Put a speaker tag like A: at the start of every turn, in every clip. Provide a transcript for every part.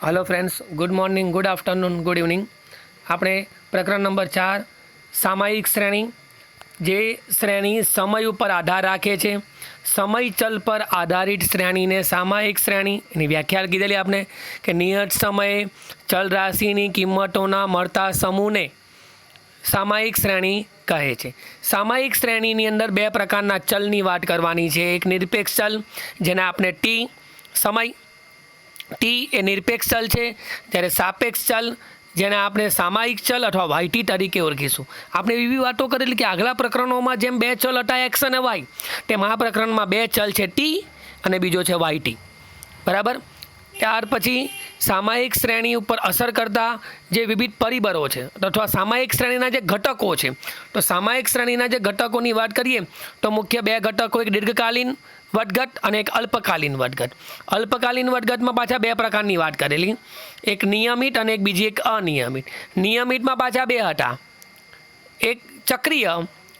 A: Hello friends good morning good afternoon good evening આપણે પ્રકરણ number ચાર, સામાયિક શ્રેણી. જે શ્રેણી સમય ઉપર આધાર રાખે છે, સમય ચલ પર આધારિત શ્રેણીને સામાયિક શ્રેણી. એની વ્યાખ્યા કીધેલી આપણે કે નિયત સમયે ચલ રાશિની કિંમતોના મળતા સમૂહને સામાયિક શ્રેણી કહે છે. સામાયિક શ્રેણીની અંદર બે પ્રકારના ચલની વાત કરવાની છે. એક નિરપેક્ષ ચલ, જેને આપણે ટી, સમય ટી એ નિરપેક્ષ ચલ છે. જ્યારે સાપેક્ષ ચલ, જેને આપણે સામાયિક ચલ અથવા વાયટી તરીકે ઓળખીશું. આપણે એવી વાતો કરેલી કે આગલા પ્રકરણોમાં જેમ બે ચલ હતા, એક્સ અને વાય, તેમ આ પ્રકરણમાં બે ચલ છે ટી અને બીજો છે વાયટી બરાબર? ત્યાર પછી સામાયિક શ્રેણી ઉપર અસર કરતા જે વિવિધ પરિબળો છે, અથવા સામાયિક શ્રેણીના જે ઘટકો છે, તો સામાયિક શ્રેણીના જે ઘટકોની વાત કરીએ, તો મુખ્ય બે ઘટકો, એક દીર્ઘકાલીન વધઘટ અને એક અલ્પકાલીન વધઘટ અલ્પકાલીન વધઘટમાં પાછા બે પ્રકારની વાત કરેલી. એક નિયમિત અને એક બીજી એક અનિયમિત. નિયમિતમાં પાછા બે હતા. એક ચક્રીય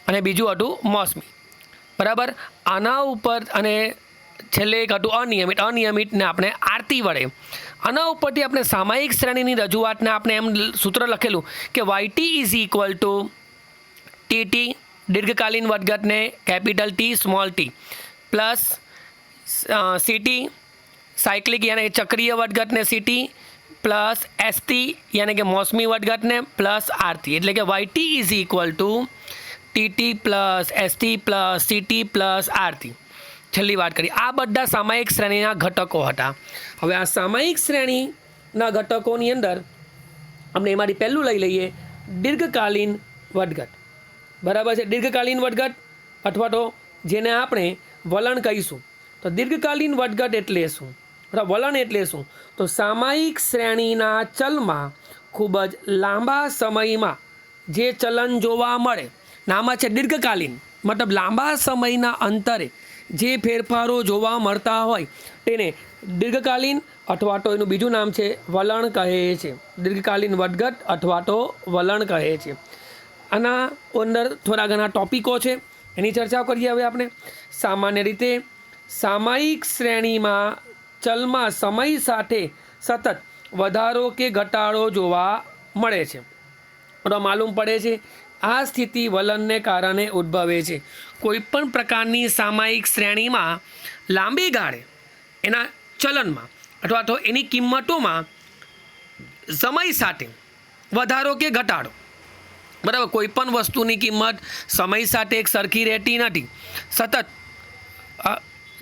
A: અને બીજું હતું મોસમી. બરાબર? આના ઉપર અને છેલ્લે એક હતું અનિયમિત. અનિયમિતને આપણે આરતી વડે. આના ઉપરથી આપણે સામાયિક શ્રેણીની રજૂઆતને આપણે એમ સૂત્ર લખેલું કે YT is equal to TT દીર્ઘકાલીન વધઘટને capital T small T plus CT, cyclic યાની ચક્રીય વટગટને સીટી, પ્લસ એસટી યાની કે મોસમી વધઘટને પ્લસ આરતી એટલે કે Y T is equal to T T plus S T plus C T plus R T છેલ્લી વાત કરી આ બધા સામાયિક શ્રેણીના ઘટકો હતા. હવે આ સામાયિક શ્રેણીના ઘટકોની અંદર આપણે એમાંથી પહેલું લઈ લઈએ દીર્ઘકાલીન વધઘટ બરાબર છે? દીર્ઘકાલીન વધઘટ અથવા તો જેને આપણે વલણ કહીશું. તો દીર્ઘકાલીન વધઘટ એટલે શું? અથવા વલણ એટલે શું? તો સામાયિક શ્રેણીના ચલમાં ખૂબ જ લાંબા સમયમાં જે ચલન જોવા મળે, નામાં છે દીર્ઘકાલીન. મતલબ લાંબા સમયના અંતરે જે ફેરફારો જોવા મળતા હોય તેને દીર્ઘકાલીન અથવા તો એનું બીજું નામ છે વલણ કહે છે. દીર્ઘકાલીન વટગટ અથવા તો વલણ કહે છે. આના અંદર થોડા ઘણા ટોપિકો છે. એની ચર્ચાઓ કરીએ હવે આપણે. સામાન્ય રીતે સામાયિક શ્રેણીમાં ચલમાં સમય સાથે સતત વધારો કે ઘટાડો જોવા મળે છે. તો માલુમ પડે છે, આ સ્થિતિ વલણને કારણે ઉદ્ભવે છે. કોઈપણ પ્રકારની સામાયિક શ્રેણીમાં લાંબી ગાળે એના ચલનમાં અથવા તો એની કિંમતોમાં સમય સાથે વધારો કે ઘટાડો બરાબર કોઈ પણ વસ્તુની કિંમત સમય સાથે એક સરખી રહેતી નથી. સતત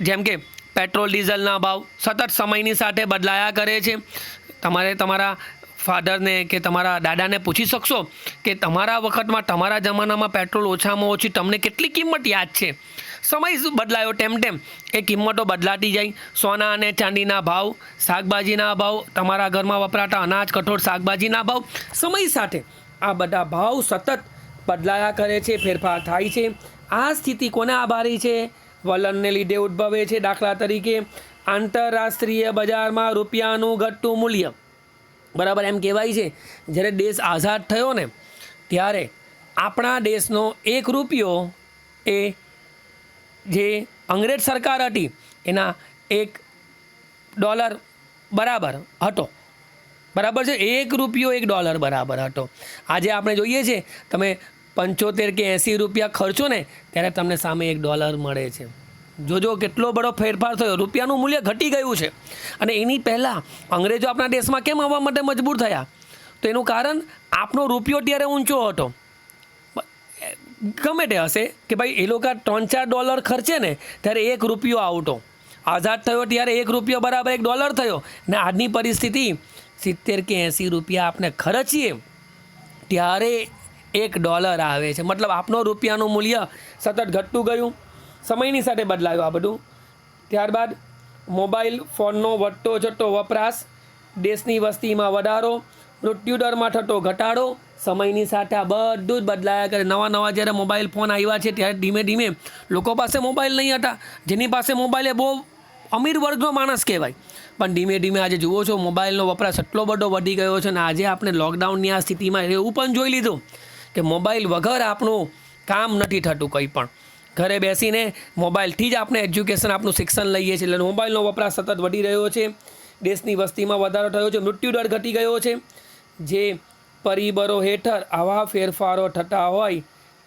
A: જેમ કે પેટ્રોલ, ડીઝલના ભાવ સતત સમયની સાથે બદલાયા કરે છે. તમારે તમારા ફાધરને કે તમારા દાદાને પૂછી શકશો કે તમારા વખતમાં, તમારા જમાનામાં પેટ્રોલ ઓછામાં ઓછી તમને કેટલી કિંમત યાદ છે? સમય બદલાયો? તેમ તેમ એ કિંમતો બદલાતી જાય. સોના અને ચાંદીના ભાવ, શાકભાજીના ભાવ તમારા ઘરમાં વપરાતા અનાજ, કઠોળ, શાકભાજીના ભાવ સમય સાથે આ બધા ભાવ સતત બદલાયા કરે છે, ફેરફાર થાય છે. આ સ્થિતિ કોને આભારી છે? વલણને લીધે ઉદ્ભવે છે દાખલા તરીકે આંતરરાષ્ટ્રીય બજારમાં રૂપિયાનું ઘટતું મૂલ્ય. બરાબર એમ કહેવાય છે. જ્યારે દેશ આઝાદ થયો ને, ત્યારે આપણા દેશનો એક રૂપિયો એ જે અંગ્રેજ સરકાર હતી, એના એક ડોલર બરાબર હતો. બરાબર છે? એક રૂપિયો એક ડોલર બરાબર હતો. આજે આપણે જોઈએ છે, તમે પંચોતેર કે એંસી રૂપિયા ખર્ચો ને, ત્યારે તમને સામે એક ડોલર મળે છે. જોજો કેટલો બધો ફેરફાર થયો. રૂપિયાનું મૂલ્ય ઘટી ગયું છે. અને એની પહેલાં અંગ્રેજો આપણા દેશમાં કેમ આવવા માટે મજબૂર થયા? તો એનું કારણ આપણો રૂપિયો ત્યારે ઊંચો હતો. ગમે તે હશે કે ભાઈ એ લોકો ત્રણ ચાર ડોલર ખર્ચે ને, ત્યારે એક રૂપિયો આવતો આઝાદ થયો ત્યારે એક રૂપિયો બરાબર એક ડોલર થયો. ને આજની પરિસ્થિતિ સિત્તેર કે એંસી રૂપિયા આપણે ખર્ચીએ, ત્યારે એક ડોલર આવે છે. મતલબ આપનો રૂપિયાનું મૂલ્ય સતત ઘટતું ગયું, સમયની સાથે બદલાયું આ બધું. ત્યારબાદ મોબાઈલ ફોનનો વધતો જતો વપરાશ, દેશની વસ્તીમાં વધારો, મૃત્યુદરમાં થતો ઘટાડો, સમયની સાથે આ બધું જ બદલાયા કરે. નવા નવા જ્યારે મોબાઈલ ફોન આવ્યા છે, ત્યારે ધીમે ધીમે લોકો પાસે મોબાઈલ નહીં હતા. જેની પાસે મોબાઈલ એ બહુ અમીર વર્ગનો માણસ કહેવાય. પણ ધીમે ધીમે આજે જુઓ છો, મોબાઈલનો વપરાશ એટલો બધો વધી ગયો છે અને આજે આપણે લોકડાઉનની આ સ્થિતિમાં એવું પણ જોઈ લીધું કે મોબાઈલ વગર આપણું કામ નથી થતું કંઈ પણ. ઘરે બેસીને મોબાઈલથી જ આપણે એજ્યુકેશન, આપણું શિક્ષણ લઈએ છીએ. એટલે મોબાઈલનો વપરાશ સતત વધી રહ્યો છે. દેશની વસ્તીમાં વધારો થયો છે મૃત્યુદર ઘટી ગયો છે. જે પરિબળો હેઠળ આવા ફેરફારો થતા હોય,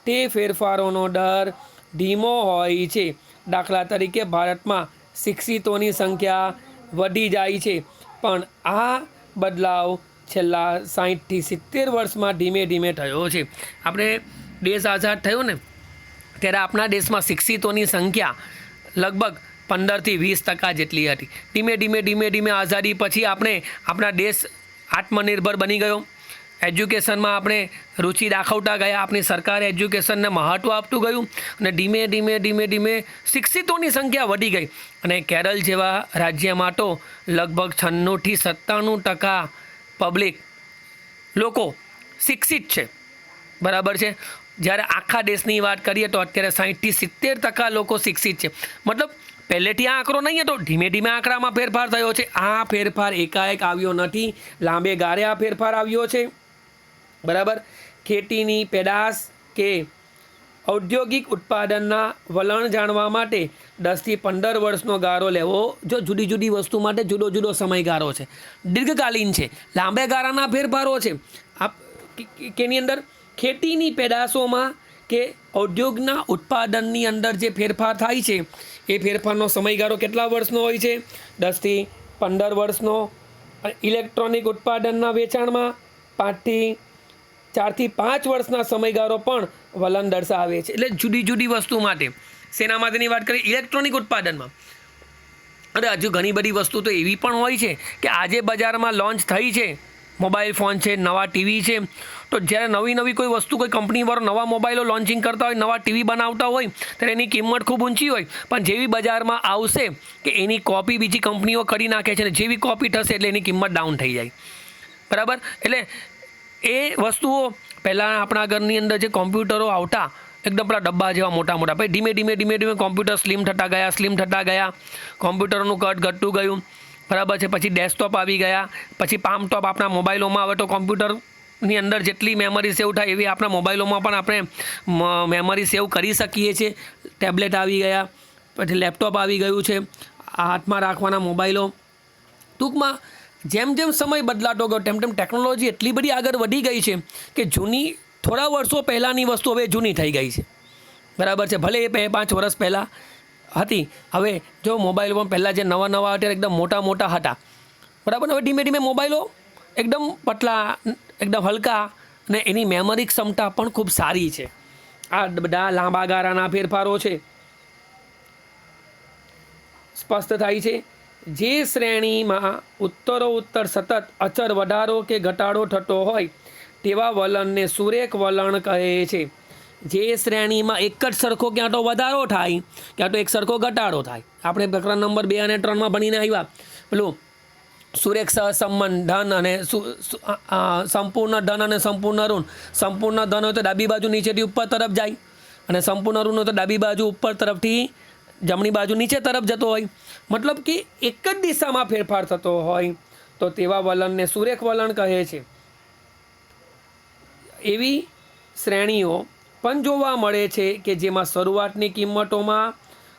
A: તે ફેરફારોનો દર ધીમો હોય છે. દાખલા તરીકે ભારતમાં શિક્ષિતોની સંખ્યા વધી જાય છે. પણ આ બદલાવ છેલ્લા સાહીઠથી સિત્તેર વર્ષમાં ધીમે ધીમે થયો છે. આપણે દેશ આઝાદ થયો ને, ત્યારે આપણા દેશમાં શિક્ષિતોની સંખ્યા લગભગ પંદરથી વીસ ટકા જેટલી હતી. ધીમે ધીમે ધીમે ધીમે આઝાદી પછી આપણે આપણા દેશ આત્મનિર્ભર બની ગયો. એજ્યુકેશનમાં આપણે રુચિ દાખવતા ગયા. આપણી સરકારે એજ્યુકેશનને મહત્ત્વ આપતું ગયું અને ધીમે ધીમે ધીમે ધીમે શિક્ષિતોની સંખ્યા વધી ગઈ. અને કેરળ જેવા રાજ્યમાં તો લગભગ છન્નુંથી સત્તાણું ટકા પબ્લિક લોકો શિક્ષિત છે. બરાબર છે? જ્યારે આખા દેશની વાત કરીએ તો અત્યારે સાહીઠથી સિત્તેર ટકા લોકો શિક્ષિત છે. મતલબ પહેલેથી આ આંકડો નહીં હતો. ધીમે ધીમે આંકડામાં ફેરફાર થયો છે. આ ફેરફાર એકાએક આવ્યો નથી. લાંબે ગાળે આ ફેરફાર આવ્યો છે. બરાબર? ખેતીની પેદાશ કે ઔદ્યોગિક ઉત્પાદનના વલણ જાણવા માટે દસથી પંદર વર્ષનો ગાળો લેવો, જો જુદી જુદી વસ્તુ માટે જુદો જુદો સમયગાળો છે. દીર્ઘકાલીન છે, લાંબે ગાળાના ફેરફારો છે. આપ કેની અંદર? ખેતીની પેદાશોમાં કે ઔદ્યોગના ઉત્પાદનની અંદર જે ફેરફાર થાય છે, એ ફેરફારનો સમયગાળો કેટલા વર્ષનો હોય છે? દસથી પંદર વર્ષનો. ઇલેક્ટ્રોનિક ઉત્પાદનના વેચાણમાં પાંચથી ચારથી પાંચ વર્ષના સમયગાળો પણ વલણ દર્શાવે છે. એટલે જુદી જુદી વસ્તુ માટે, શેના માટેની વાત કરીએ? ઇલેક્ટ્રોનિક ઉત્પાદનમાં. અરે, હજુ ઘણી બધી વસ્તુ તો એવી પણ હોય છે કે આજે બજારમાં લોન્ચ થઈ છે, મોબાઈલ ફોન છે, નવા ટીવી છે, તો જ્યારે નવી નવી કોઈ વસ્તુ, કોઈ કંપનીવાળો નવા મોબાઈલો લોન્ચિંગ કરતા હોય, નવા ટીવી બનાવતા હોય, ત્યારે એની કિંમત ખૂબ ઊંચી હોય. પણ જેવી બજારમાં આવશે કે એની કોપી બીજી કંપનીઓ કરી નાખે છે અને જેવી કોપી થશે એટલે એની કિંમત ડાઉન થઈ જાય. બરાબર? એટલે એ વસ્તુઓ પહેલાં આપણા ઘરની અંદર જે કોમ્પ્યુટરો આવતા, એકદમ પેલા ડબ્બા જેવા મોટા મોટા, પછી ધીમે ધીમે ધીમે ધીમે કોમ્પ્યુટર સ્લિમ થતા ગયા, સ્લિમ થતા ગયા, કોમ્પ્યુટરનું કટ ઘટતું ગયું, બરાબર છે, પછી ડેસ્કટોપ આવી ગયા, પછી પામ ટોપ આપણા મોબાઈલોમાં આવે તો કોમ્પ્યુટરની અંદર જેટલી મેમરી સેવ થાય એવી આપણા મોબાઈલોમાં પણ આપણે મેમરી સેવ કરી શકીએ છીએ. ટેબ્લેટ આવી ગયા, પછી લેપટોપ આવી ગયું છે હાથમાં રાખવાના મોબાઈલો. ટૂંકમાં જેમ જેમ સમય બદલાતો ગયો, તેમ તેમ ટેકનોલોજી એટલી બધી આગળ વધી ગઈ છે કે જૂની, થોડા વર્ષો પહેલાંની વસ્તુ હવે જૂની થઈ ગઈ છે. બરાબર છે? ભલે એ બે પાંચ વર્ષ પહેલાં હતી, હવે જો મોબાઈલ પણ પહેલાં જે નવા નવા અત્યારે એકદમ મોટા મોટા હતા. બરાબર? હવે ધીમે ધીમે મોબાઈલો એકદમ પતલા, એકદમ હલકા અને એની મેમરી ક્ષમતા પણ ખૂબ સારી છે. આ બધા લાંબા ગાળાના ફેરફારો છે. સ્પષ્ટ થાય છે. જે શ્રેણીમાં ઉત્તરોત્તર સતત અચર વધારો કે ઘટાડો થતો હોય, તેવા વલણને સુરેખ વલણ કહે છે. જે શ્રેણીમાં એક જ સરખો ક્યાં તો વધારો થાય, ક્યાં તો એક સરખો ઘટાડો થાય. આપણે પ્રકરણ નંબર બે અને ત્રણમાં ભણીને આવ્યા. પેલું, સુરેખ સહસંબંધ ધન અને સંપૂર્ણ ધન અને સંપૂર્ણ ઋણ. સંપૂર્ણ ધન હોય તો ડાબી બાજુ નીચેથી ઉપર તરફ જાય અને સંપૂર્ણ ઋણ હોય તો ડાબી બાજુ ઉપર તરફથી જમણી બાજુ નીચે તરફ જતો હોય. મતલબ કે એક જ દિશામાં ફેરફાર થતો હોય. તો તેવા વલણને સુરેખ વલણ કહે છે. એવી શ્રેણીઓ પણ જોવા મળે છે કે જેમાં શરૂઆતની કિંમતોમાં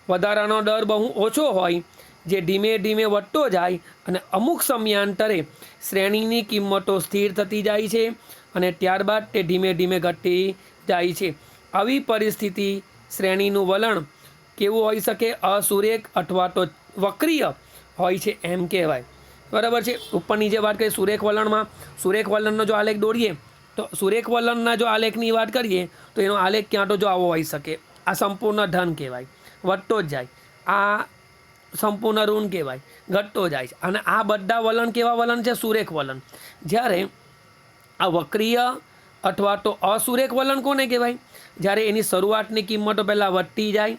A: વધારાનો દર બહુ ઓછો હોય, જે ધીમે ધીમે વધતો જાય અને અમુક સમયાંતરે શ્રેણીની કિંમતો સ્થિર થતી જાય છે અને ત્યારબાદ તે ધીમે ધીમે ઘટતી જાય છે. આવી પરિસ્થિતિ શ્રેણીનું વલણ કેવું હોઈ શકે? અસુરેખ અથવા તો વક્રીય હોય છે એમ કહેવાય. બરાબર છે? ઉપરની જે વાત કરીએ સુરેખ વલણમાં, સુરેખ વલણનો જો આલેખ દોરીએ તો સુરેખ વલણના જો આલેખની વાત કરીએ, તો એનો આલેખ ક્યાં તો જો આવો હોઈ શકે. આ સંપૂર્ણ ધન કહેવાય. વધતો જ જાય. આ સંપૂર્ણ ઋણ કહેવાય. ઘટતો જાય છે. અને આ બધા વલણ કેવા વલણ છે? સુરેખ વલણ. જ્યારે આ વક્રીય અથવા તો અસુરેખ વલણ કોને કહેવાય? જ્યારે એની શરૂઆતની કિંમતો પહેલાં વધતી જાય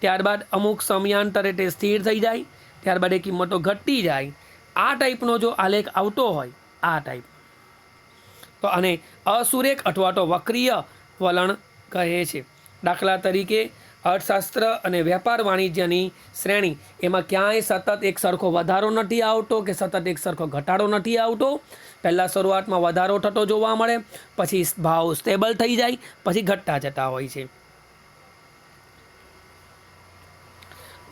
A: ત્યારબાદ અમુક સમયાંતરે તે સ્થિર થઈ જાય, ત્યારબાદ એ કિંમતો ઘટતી જાય. આ ટાઈપનો જો આલેખ આવતો હોય, આ ટાઈપ. તો આને અસુરેખ અથવા તો વક્રીય વલણ કહે છે. દાખલા તરીકે, અર્થશાસ્ત્ર અને વેપાર વાણિજ્યની શ્રેણી, એમાં ક્યાંય સતત એક સરખો વધારો નથી આવતો કે સતત એક સરખો ઘટાડો નથી આવતો. પહેલાં શરૂઆતમાં વધારો થતો જોવા મળે, પછી ભાવ સ્ટેબલ થઈ જાય, પછી ઘટતા જતા હોય છે.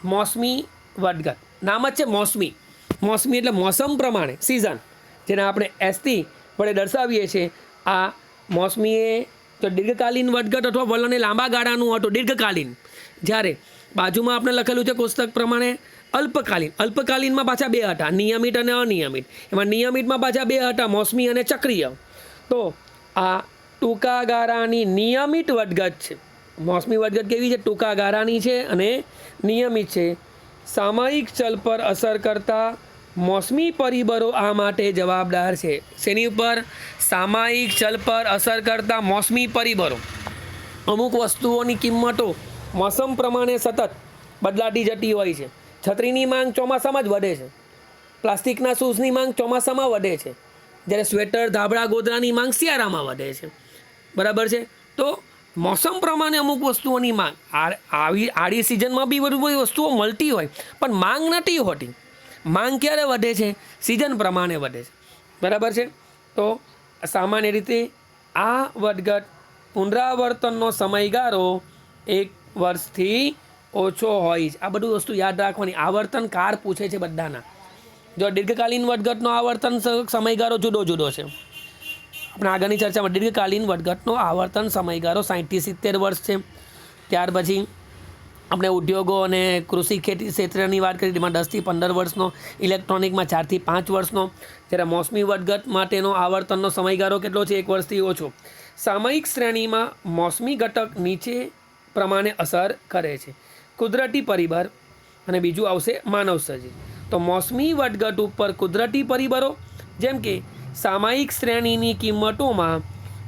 A: મોસમી વડગત. નામ જ છે મોસમી. મોસમી એટલે મોસમ પ્રમાણે સિઝન જેને આપણે એસથી વડે દર્શાવીએ છીએ. આ મોસમીએ તો દીર્ઘકાલીન વડગટ અથવા વલણને લાંબા ગાળાનું હતું, દીર્ઘકાલીન. જ્યારે બાજુમાં આપણે લખેલું છે પુસ્તક પ્રમાણે અલ્પકાલીન. અલ્પકાલીનમાં પાછા બે હતા નિયમિત અને અનિયમિત. એમાં નિયમિતમાં પાછા બે હતા મોસમી અને ચક્રીય. તો આ ટૂંકા ગાળાની નિયમિત વડગત છે. મોસમી વધઘટ કેવી છે? ટૂંકા ગાળાની છે અને નિયમિત છે. સામાયિક ચલ પર અસર કરતા મોસમી પરિબળો આ માટે જવાબદાર છે. શેની ઉપર? સામાયિક ચલ પર અસર કરતા મોસમી પરિબળો. અમુક વસ્તુઓની કિંમતો મોસમ પ્રમાણે સતત બદલાતી જતી હોય છે. છત્રીની માંગ ચોમાસામાં જ વધે છે. પ્લાસ્ટિકના શૂઝની માંગ ચોમાસામાં વધે છે. જ્યારે સ્વેટર, ધાબળા, ગોદરાની માંગ શિયાળામાં વધે છે. બરાબર છે? તો મોસમ પ્રમાણે અમુક વસ્તુઓની માંગ. આવી આડી સિઝનમાં બી બધું બધી વસ્તુઓ મળતી હોય, પણ માંગ નથી હોતી. માંગ ક્યારે વધે છે? સિઝન પ્રમાણે વધે છે. બરાબર છે? તો સામાન્ય રીતે આ વધઘટ પુનરાવર્તનનો સમયગાળો એક વર્ષથી ઓછો હોય છે. આ બધું વસ્તુ યાદ રાખવાની. આવર્તન કાર પૂછે છે બધાના. જો દીર્ઘકાલીન વધઘટનો આવર્તન સમયગાળો જુદો જુદો છે. આપણે આગળની ચર્ચામાં દીર્ઘકાલીન વધઘટનો આવર્તન સમયગાળો સાહીઠથી સિત્તેર વર્ષ છે. ત્યાર પછી આપણે ઉદ્યોગો અને કૃષિ ખેતી ક્ષેત્રની વાત કરી તેમાં દસથી પંદર વર્ષનો, ઇલેક્ટ્રોનિકમાં ચારથી પાંચ વર્ષનો. જ્યારે મોસમી વધઘટ માટેનો આવર્તનનો સમયગાળો કેટલો છે? એક વર્ષથી ઓછો. સામયિક શ્રેણીમાં મોસમી ઘટક નીચે પ્રમાણે અસર કરે છે. કુદરતી પરિબળ અને બીજું આવશે માનવ સર્જિત. તો મોસમી વધઘટ ઉપર કુદરતી પરિબળો, જેમ કે સામયિક શ્રેણીની કિંમતોમાં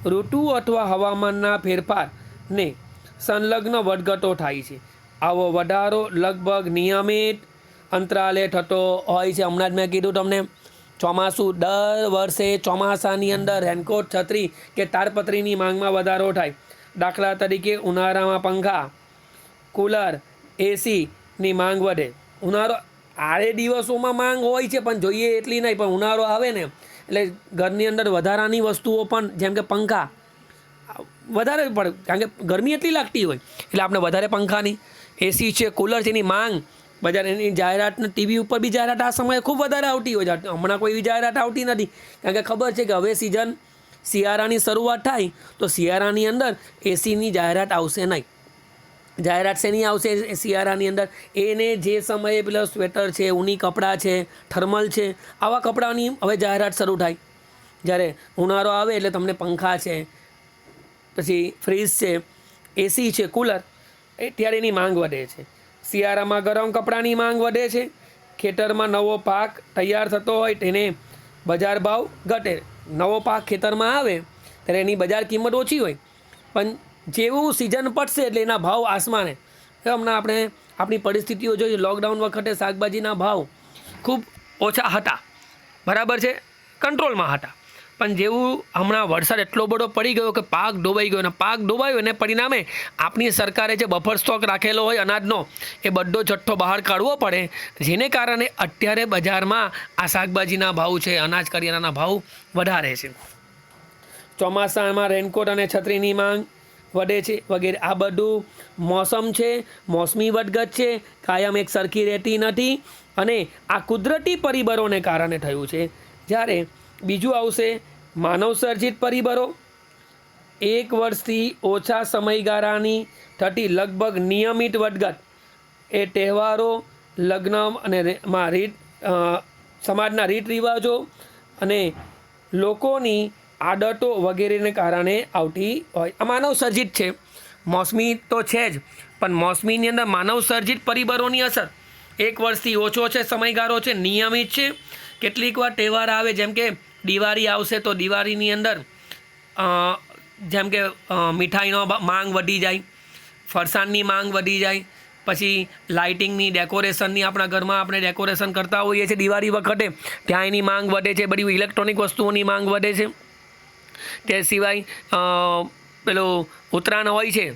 A: ઋતુ અથવા હવામાનના ફેરફારને સંલગ્ન વધઘટો થાય છે. આવો વધારો લગભગ નિયમિત અંતરાલે થતો હોય છે. હમણાં જ મેં કીધું તમને, ચોમાસું દર વર્ષે ચોમાસાની અંદર રેનકોટ, છત્રી કે તારપત્રીની માંગમાં વધારો થાય. દાખલા તરીકે ઉનાળામાં પંખા, કુલર, એસીની માંગ વધે. ઉનાળો આડે દિવસોમાં માંગ હોય છે, પણ જોઈએ એટલી નહીં. પણ ઉનાળો આવે ને એટલે ઘરની અંદર વધારાની વસ્તુઓ પણ, જેમ કે પંખા, વધારે પડે. કારણ કે ગરમી એટલી લાગતી હોય. એટલે આપણે વધારે પંખાની એસી છે કુલર છે, એની માંગ. બજાર એની જાહેરાતને ટીવી ઉપર બી જાહેરાત આ સમયે ખૂબ વધારે આવતી હોય છે. હમણાં કોઈ એવી જાહેરાત આવતી નથી. કારણ કે ખબર છે કે હવે સિઝન શિયાળાની શરૂઆત થાય, તો શિયાળાની અંદર એસીની જાહેરાત આવશે નહીં. જાહેરાત શેની આવશે? શિયાળાની અંદર. એને જે સમયે પેલા સ્વેટર છે, ઊની કપડાં છે, થર્મલ છે, આવા કપડાની હવે જાહેરાત શરૂ થાય. જ્યારે ઉનાળો આવે એટલે તમને પંખા છે, પછી ફ્રીજ છે એસી છે, કુલર, એ ત્યારે એની માંગ વધે છે. શિયાળામાં ગરમ કપડાની માંગ વધે છે. ખેતરમાં નવો પાક તૈયાર થતો હોય તેને બજાર ભાવ ઘટે. નવો પાક ખેતરમાં આવે, ત્યારે એની બજાર કિંમત ઓછી હોય. પણ જેવું સિઝન પડશે એટલે એના ભાવ આસમાને. હમણાં આપણે આપણી પરિસ્થિતિઓ જોઈએ લોકડાઉન વખતે શાકભાજીના ભાવ ખૂબ ઓછા હતા. બરાબર છે? કંટ્રોલમાં હતા. પણ જેવું હમણાં વરસાદ એટલો બધો પડી ગયો કે પાક ડોબાઈ ગયો અને પાક ડોબાયો એને પરિણામે આપણી સરકારે જે બફર સ્ટોક રાખેલો હોય અનાજનો, એ બધો જથ્થો બહાર કાઢવો પડે. જેને કારણે અત્યારે બજારમાં આ શાકભાજીના ભાવ છે, અનાજ કરિયાણાના ભાવ વધારે છે. ચોમાસામાં રેનકોટ અને છત્રીની માંગ વધે છે. વગેરે આ બધું મોસમ છે, મોસમી વધઘટ છે, કાયમ એક સરખી રહેતી નથી અને આ કુદરતી પરિબળોને કારણે થયું છે. જ્યારે બીજું આવશે માનવસર્જિત પરિબળો. એક વર્ષથી ઓછા સમયગાળાની થતી લગભગ નિયમિત વધઘટ. એ તહેવારો, લગ્ન અને માં રીત સમાજના રીત રિવાજો અને લોકોની આદતો વગેરેને કારણે આવતી હોય. આ માનવ સર્જિત છે. મોસમી તો છે જ, પણ મોસમીની અંદર માનવ સર્જિત પરિબળોની અસર. એક વર્ષથી ઓછો છે, સમયગાળો છે, નિયમિત છે. કેટલીક વાર તહેવાર આવે, જેમ કે દિવાળી આવશે તો દિવાળીની અંદર જેમ કે મીઠાઈનો માંગ વધી જાય, ફરસાણની માંગ વધી જાય, પછી લાઇટિંગની, ડેકોરેશનની આપણા ઘરમાં આપણે ડેકોરેશન કરતા હોઈએ છીએ દિવાળી વખતે, ત્યાં એની માંગ વધે છે, બધી ઇલેક્ટ્રોનિક વસ્તુઓની માંગ વધે છે. તે સિવાય પેલું ઉત્તરાયણ હોય છે,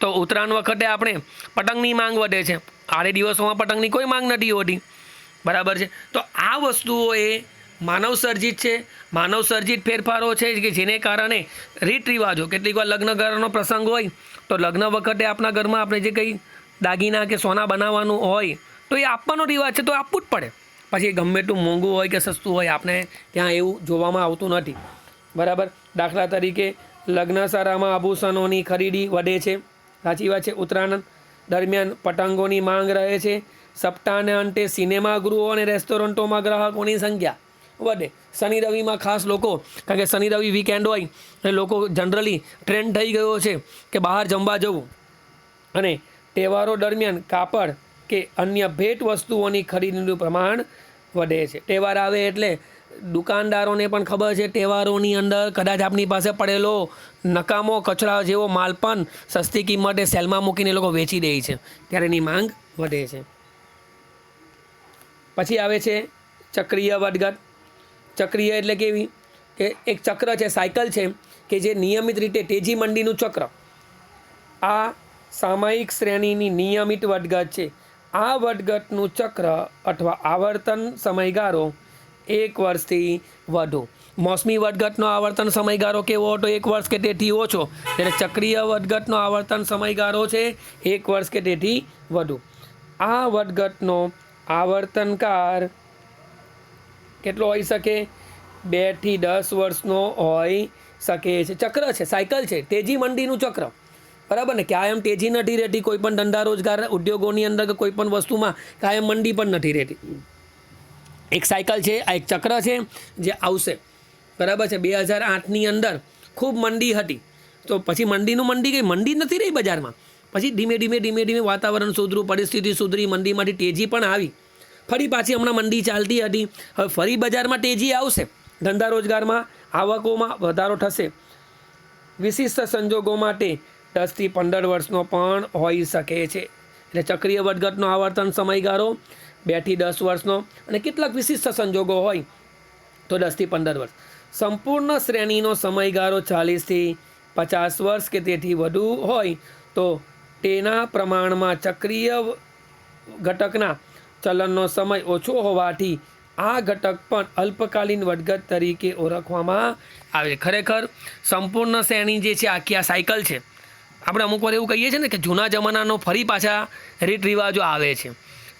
A: તો ઉત્તરાયણ વખતે આપણે પતંગની માંગ વધે છે. આડે દિવસોમાં પતંગની કોઈ માંગ નથી હોતી. બરાબર છે? તો આ વસ્તુઓ એ માનવ સર્જિત છે. માનવ સર્જિત ફેરફારો છે કે જેને કારણે રીત રિવાજો, કેટલીક વાર લગ્ન કરવાનો પ્રસંગ હોય, તો લગ્ન વખતે આપણા ઘરમાં આપણે જે કંઈ દાગીના કે સોના બનાવવાનું હોય, તો એ આપવાનો રિવાજ છે, તો આપવું જ પડે. પછી ગમે એટલું મોંઘું હોય કે સસ્તું હોય, આપણે ત્યાં એવું જોવામાં આવતું નથી. બરાબર. દાખલા તરીકે, લગ્નસારામાં આભૂષણોની ખરીદી વધે છે. સાચી વાત છે. ઉત્તરાયણ દરમિયાન પતંગોની માંગ રહે છે. સપ્તાહને અંતે સિનેમાગૃહો અને રેસ્ટોરન્ટોમાં ગ્રાહકોની સંખ્યા વધે. શનિ રવિમાં ખાસ લોકો, કારણ કે શનિ રવિ વીકેન્ડ હોય એટલે લોકો જનરલી ટ્રેન્ડ થઈ ગયો છે કે બહાર જમવા જવું. અને તહેવારો દરમિયાન કાપડ કે અન્ય ભેટ વસ્તુઓની ખરીદીનું પ્રમાણ વધે છે. તહેવાર આવે એટલે દુકાનદારોને પણ ખબર છે, તહેવારોની અંદર કદાચ આપની પાસે પડેલો નકામો કચરા જેવો માલ પણ સસ્તી કિંમતે સેલમાં મૂકીને લોકો વેચી દે છે. ત્યારે એની માંગ વધે છે. પછી આવે છે ચક્રીય વધઘટ. ચક્રીય એટલે કેવી? કે એક ચક્ર છે, સાયકલ છે, કે જે નિયમિત રીતે તેજી મંડીનું ચક્ર. આ સામાયિક શ્રેણીની નિયમિત વધઘટ છે. આ વધઘટનું ચક્ર અથવા આવર્તન સમયગાળો એક વર્ષથી વધુ. મોસમી વધઘટનો આવર્તન સમયગાળો કેવો હતો? એક વર્ષ કે તેથી ઓછો? ત્યારે ચક્રીય વધઘટનો આવર્તન સમયગાળો છે, એક વર્ષ કે તેથી વધુ. આ વધઘટનો આવર્તનકાર કેટલો હોઈ શકે? બેથી દસ વર્ષનો હોઈ શકે છે. ચક્ર છે, સાયકલ છે, તેજી મંડીનું ચક્ર. બરાબર ને? કાયમ તેજી નથી રહેતી, કોઈ પણ ધંધા રોજગાર ઉદ્યોગોની અંદર કોઈ પણ વસ્તુમાં કાયમ મંડી પણ નથી રહેતી. એક સાયકલ છે, આ એક ચક્ર છે, જે આવશે. બરાબર છે? બે હજાર આઠની અંદર ખૂબ મંડી હતી. તો પછી મંડીનું મંડી ગઈ? મંડી નથી રહી બજારમાં. પછી ધીમે ધીમે ધીમે ધીમે વાતાવરણ સુધરું, પરિસ્થિતિ સુધરી, મંડીમાંથી તેજી પણ આવી. ફરી પાછી હમણાં મંડી ચાલતી હતી. હવે ફરી બજારમાં તેજી આવશે. ધંધા રોજગારમાં આવકોમાં વધારો થશે. વિશિષ્ટ સંજોગો માટે દસથી પંદર વર્ષનો પણ હોઈ શકે છે. એટલે ચક્રીય વધઘટનો આવર્તન સમયગાળો બેથી દસ વર્ષનો અને કેટલાક વિશિષ્ટ સંજોગો હોય તો દસથી પંદર વર્ષ. સંપૂર્ણ શ્રેણીનો સમયગાળો ચાલીસથી પચાસ વર્ષ કે તેથી વધુ હોય તો તેના પ્રમાણમાં ચક્રીય ઘટકના ચલનનો સમય ઓછો હોવાથી આ ઘટક પણ અલ્પકાલીન વધઘટ તરીકે ઓળખવામાં આવે છે. ખરેખર સંપૂર્ણ શ્રેણી જે છે આખી આ સાયકલ છે. આપણે અમુક વાર એવું કહીએ છીએ ને કે જૂના જમાનાનો ફરી પાછા રીત રિવાજો આવે છે.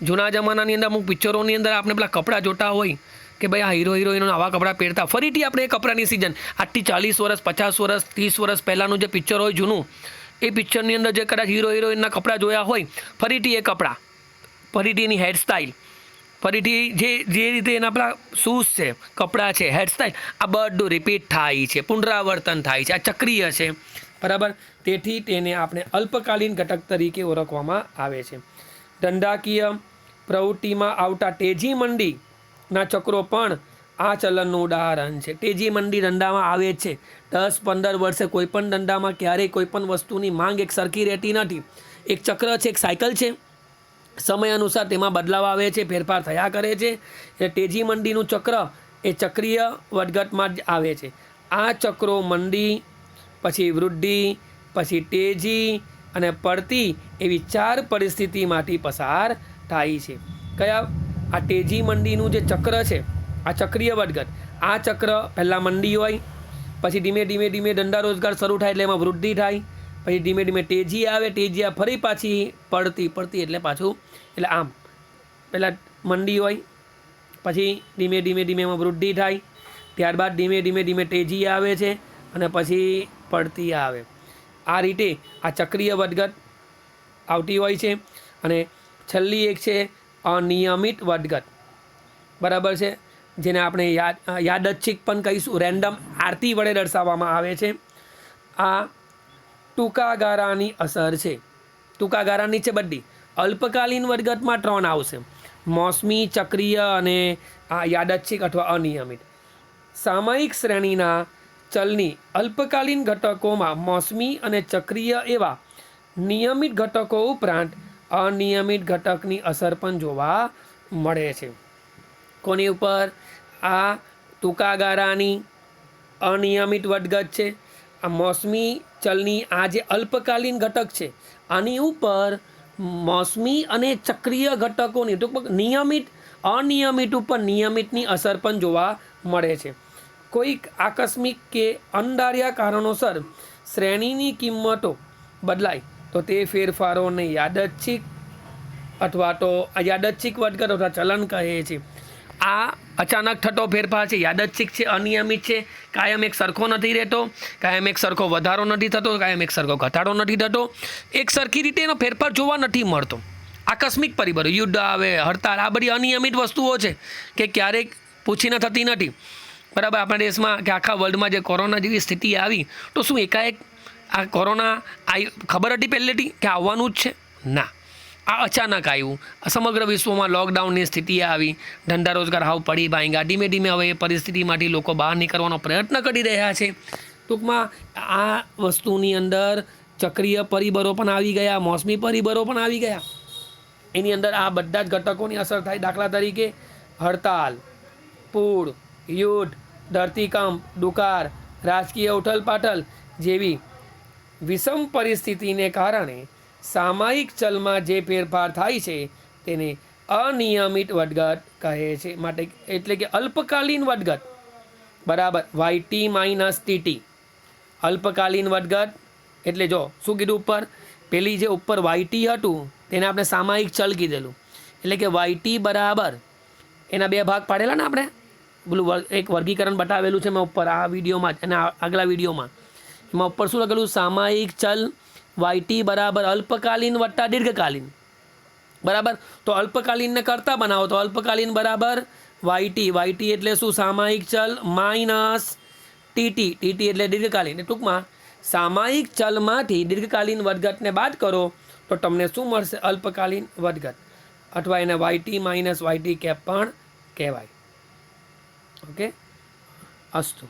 A: જૂના જમાનાની અંદર અમુક પિક્ચરોની અંદર આપણે પેલા કપડાં જોતા હોય કે ભાઈ આ હીરો હિરોઈનો આવા કપડાં પહેરતા. ફરીથી આપણે એ કપડાની સિઝન આજથી ચાલીસ વર્ષ, પચાસ વર્ષ, ત્રીસ વર્ષ પહેલાંનું જે પિક્ચર હોય જૂનું, એ પિક્ચરની અંદર જે કદાચ હીરો હિરોઈનના કપડાં જોયા હોય, ફરીથી એ કપડાં. ફરીથી એની હેરસ્ટાઈલ ફરીથી જે જે રીતે એના પેલા શૂઝ છે, કપડાં છે હેરસ્ટાઇલ આ બધું રિપીટ થાય છે, પુનરાવર્તન થાય છે, આ ચક્રીય છે. બરાબર? તેથી તેને આપણે અલ્પકાલીન ઘટક તરીકે ઓળખવામાં આવે છે. ધંધાકીય પ્રવૃત્તિમાં આવતા તેજી મંડીના ચક્રો પણ આ ચલનનું ઉદાહરણ છે. તેજી મંડી ધંધામાં આવે છે. દસ પંદર વર્ષે કોઈ પણ ધંધામાં ક્યારેય કોઈ પણ વસ્તુની માંગ એક સરખી રહેતી નથી. એક ચક્ર છે, એક સાયકલ છે. સમય અનુસાર તેમાં બદલાવ આવે છે, ફેરફાર થયા કરે છે. એટલે તેજી મંડીનું ચક્ર એ ચક્રીય વધઘટમાં જ આવે છે. આ ચક્રો મંડી, પછી વૃદ્ધિ, પછી તેજી અને પડતી એવી ચાર પરિસ્થિતિમાંથી પસાર થાય છે. કયા? આ તેજી મંડીનું જે ચક્ર છે, આ ચક્રીય વધઘટ આ ચક્ર પહેલાં મંડી હોય, પછી ધીમે ધીમે ધીમે ધંધા રોજગાર શરૂ થાય એટલે એમાં વૃદ્ધિ થાય, પછી ધીમે ધીમે તેજી આવે, તેજી આ ફરી પાછી પડતી પડતી એટલે પાછું, એટલે આમ. પહેલાં મંડી હોય, પછી ધીમે ધીમે ધીમે એમાં વૃદ્ધિ થાય, ત્યારબાદ ધીમે ધીમે ધીમે તેજી આવે છે અને પછી પડતી આવે. આ રીતે આ ચક્રીય વધઘટ આવતી હોય છે અને છેલ્લી એક છે, અનિયમિત વધઘટ બરાબર છે? જેને આપણે યાદ યાદચ્છિક પણ કહીશું. રેન્ડમ આરતી વડે દર્શાવવામાં આવે છે. આ ટૂંકા ગાળાની અસર છે. ટૂંકાગારાની છે બધી. અલ્પકાલીન વર્ગતમાં ત્રણ આવશે મોસમી, ચક્રીય અને, આ યાદચ્છિક અથવા અનિયમિત. સામયિક શ્રેણીના ચલની અલ્પકાલીન ઘટકોમાં મોસમી અને ચક્રીય એવા નિયમિત ઘટકો ઉપરાંત અનિયમિત ઘટકની અસર પણ જોવા મળે છે. કોની ઉપર? આ ટૂંકાગારાની અનિયમિત વધઘટ છે. આ મોસમી ચલની આ જે અલ્પકાલીન ઘટક છે, આની ઉપર મોસમી અને ચક્રીય ઘટકોની ટૂંકમાં નિયમિત, અનિયમિત ઉપર નિયમિતની અસર પણ જોવા મળે છે. કોઈક આકસ્મિક કે અણધાર્યા કારણોસર શ્રેણીની કિંમતો બદલાય. તો તે ફેરફારોને યાદચ્છિક અથવા તો યાદચ્છિક વધઘટ અથવા ચલન કહે છે? આ અચાનક થતો ફેરફાર છે યાદચ્છિક છે, અનિયમિત છે? કાયમ એક સરખો નથી રહેતો? કાયમ એક સરખો વધારો નથી થતો? કાયમ એક સરખો ઘટાડો નથી થતો? એક સરખી રીતે એનો ફેરફાર જોવા નથી મળતો. આકસ્મિક પરિબળો, યુદ્ધ આવે, હડતાળ, આ બધી અનિયમિત વસ્તુઓ છે કે ક્યારેક પૂછીને થતી નથી. બરાબર, આપણા દેશમાં કે આખા વર્લ્ડમાં જે કોરોના જેવી સ્થિતિ આવી, તો શું એકાએક આ કોરોના આવી ખબર હતી પહેલેથી કે આવવાનું જ છે? ના. આ અચાનક આવ્યું. આ સમગ્ર વિશ્વમાં લોકડાઉનની સ્થિતિ આવી. ધંધા રોજગાર હાવ પડી ભાંગ્યા. ધીમે ધીમે હવે એ પરિસ્થિતિમાંથી લોકો બહાર નીકળવાનો પ્રયત્ન કરી રહ્યા છે. ટૂંકમાં આ વસ્તુની અંદર ચક્રીય પરિબળો પણ આવી ગયા, મોસમી પરિબળો પણ આવી ગયા. એની અંદર આ બધા જ ઘટકોની અસર થાય. દાખલા તરીકે હડતાલ, પૂર, યુદ્ધ, ધરતીકંપ, દુકાળ, રાજકીય ઉથલપાથલ જેવી વિષમ પરિસ્થિતિને કારણે સામાયિક ચલમાં જે ફેરફાર થાય છે તેને અનિયમિત વધઘટ કહે છે. માટે એટલે કે અલ્પકાલીન વધઘટ બરાબર. વાયટી માઇનસ ટીટી અલ્પકાલીન વધઘટ એટલે જો, શું કીધું ઉપર? પેલી જે ઉપર વાયટી હતું, તેને આપણે સામાયિક ચલ કીધેલું. એટલે કે વાયટી બરાબર. એના બે ભાગ પાડેલા ને આપણે? પેલું એક વર્ગીકરણ બતાવેલું છે મેં ઉપર આ વિડીયોમાં જ અને આગલા વિડીયોમાં. એમાં ઉપર શું લખેલું? સામાયિક ચલ વાયટી બરાબર, અલ્પકાલીન વત્તા દીર્ઘકાલીન. બરાબર? તો અલ્પકાલીનને કરતા બનાવો. તો અલ્પકાલીન બરાબર વાયટી વાયટી એટલે શું? સામાયિક ચલ માઇનસ ટીટી ટીટી એટલે દીર્ઘકાલીન. ટૂંકમાં સામાયિક ચલમાંથી દીર્ઘકાલીન વધઘટને બાદ કરો, તો તમને શું મળશે? અલ્પકાલીન વધઘટ. અથવા એને વાયટી માઇનસ વાયટી કેપ પણ કહેવાય. ઓકે? અસ્તુ.